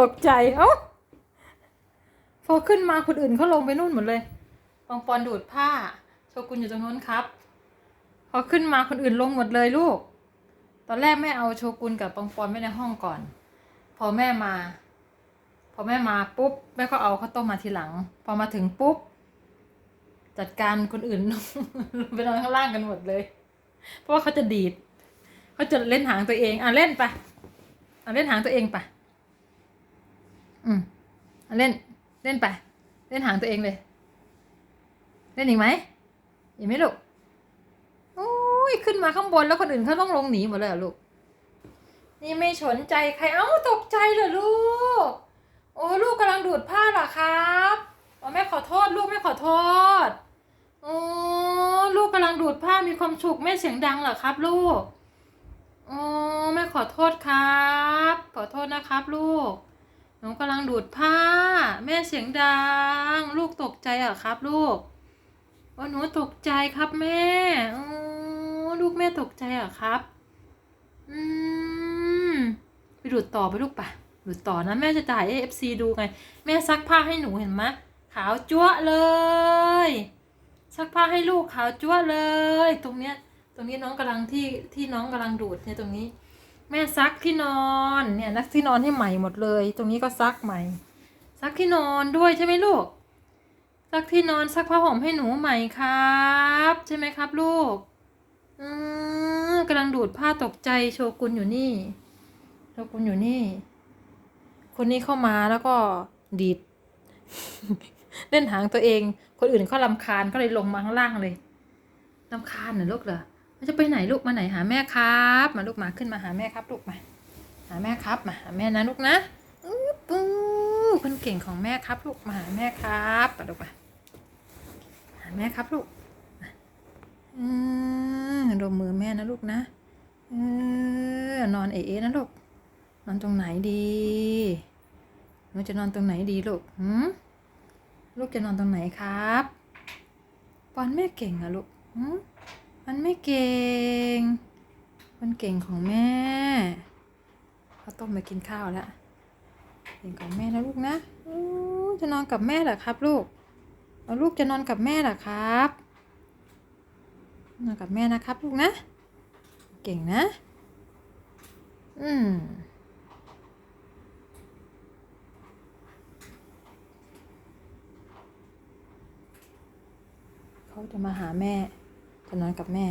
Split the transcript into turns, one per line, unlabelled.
ตกใจ เอ้า พอขึ้นมาคนอื่นเขาลงไปนู่นหมดเลย ปองปอนดูดผ้า โชกุนอยู่ตรงนู้นครับ พอขึ้นมาคนอื่นลงหมดเลยลูก ตอนแรกแม่เอาโชกุนกับปองปอนไว้ในห้องก่อน พอแม่มา พอแม่มาปุ๊บแม่ก็เอาข้าวต้มมาทีหลัง พอมาถึงปุ๊บ จัดการคนอื่นไปนอนข้างล่างกันหมดเลย เพราะว่าเขาจะดีดเขาจะเล่นหางตัวเอง อะเล่นไปะอะเล่นหางตัวเองไปะอืมอะเล่นเล่นไป เล่นหางตัวเองเลย เล่นอีกไหมอีกไหมลูกโอ้ยขึ้นมาข้างบนแล้วคนอื่นเขาต้องลงหนีหมดเลยเหรอลูก นี่ไม่สนใจใครเอ้าตกใจเหรอลูก โอ้ลูกกำลังดูดผ้าเหรอครับอ๋อแม่ขอโทษ ลูกแม่ขอโทษโอ้ลูกกำลังดูดผ้ามีความสุขแม่เสียงดังเหรอครับ ลูก โอ้แม่ขอโทษครับ ขอโทษนะครับ ลูก หนูกำลังดูดผ้า แม่เสียงดัง ลูกตกใจเหรอครับ ลูกโอ้หนูตกใจครับแม่โอ้ลูกแม่ตกใจเหรอครับ อืมไปดูดต่อไปลูกปะดูดต่อนะแม่จะจ่ายให้เอฟซีดูไง แม่ซักผ้าให้หนูเห็นไหมขาวจั๊วเลย ซักผ้าให้ลูกขาวจั๊วเลย ตรงเนี้ย ตรงนี้น้องกำลังที่ที่น้องกำลังดูดเนี่ยตรงนี้ แม่ซักที่นอนเนี่ยนักที่นอนให้ใหม่หมดเลย ตรงนี้ก็ซักใหม่ ซักที่นอนด้วยใช่ไหมลูก ซักที่นอนซักผ้าห่มให้หนูใหม่ครับ ใช่ไหมครับ ลูกอืมกำลังดูดผ้าตกใจโชกุนอยู่นี่ โชกุนอยู่นี่ คนนี้เข้ามาแล้วก็ดีด เล่นหางตัวเอง คนอื่นเขาลำคาญก็เลยลงมาข้างล่างเลยลำคาญเหรอลูกเหรอ จะไปไหนลูกมาไหนหาแม่ครับ มาลูกมาขึ้นมาหาแม่ครับลูกมา หาแม่ครับมาหาแม่นะลูกนะอื้ปูคนเก่งของแม่ครับลูกมาหาแม่ครับมาลูกมาหาแม่ครับลูกอืมดมมือแม่นะลูกนะเออนอนเอ๋ๆนะลูกนอนตรงไหนดีหนูจะนอนตรงไหนดีลูกหืมลูกจะนอนตรงไหนครับปอนไม่เก่งอะลูกหืม มันไม่เก่ง มันเก่งของแม่เขาต้มมากินข้าวแล้ว เก่งของแม่นะลูกนะจะนอนกับแม่เหรอครับลูกเอาลูกจะนอนกับแม่เหรอครับ นอนกับแม่นะครับลูกนะ เก่งนะ อืมเขาจะมาหาแม่ จะนอนกับแม่